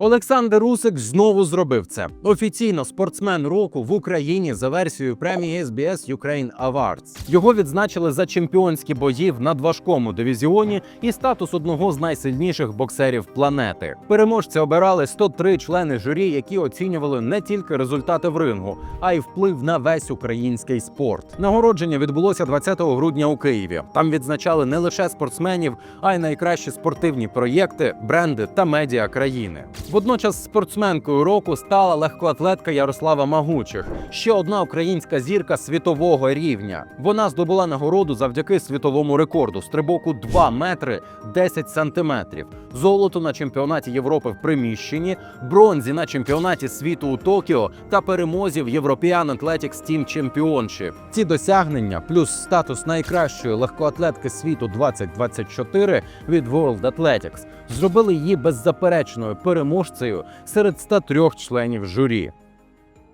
Олександр Русик знову зробив це. Офіційно спортсмен року в Україні за версією премії SBS Ukraine Awards. Його відзначили за чемпіонські бої в надважкому дивізіоні і статус одного з найсильніших боксерів планети. Переможця обирали 103 члени журі, які оцінювали не тільки результати в рингу, а й вплив на весь український спорт. Нагородження відбулося 20 грудня у Києві. Там відзначали не лише спортсменів, а й найкращі спортивні проєкти, бренди та медіа країни. Водночас спортсменкою року стала легкоатлетка Ярослава Магучих, ще одна українська зірка світового рівня. Вона здобула нагороду завдяки світовому рекорду стрибоку 2 метри 10 сантиметрів, золото на чемпіонаті Європи в приміщенні, бронзі на чемпіонаті світу у Токіо та перемозі в European Athletics Team Championship. Ці досягнення, плюс статус найкращої легкоатлетки світу 2024 від World Athletics, зробили її беззаперечною переможцею серед 103 членів журі.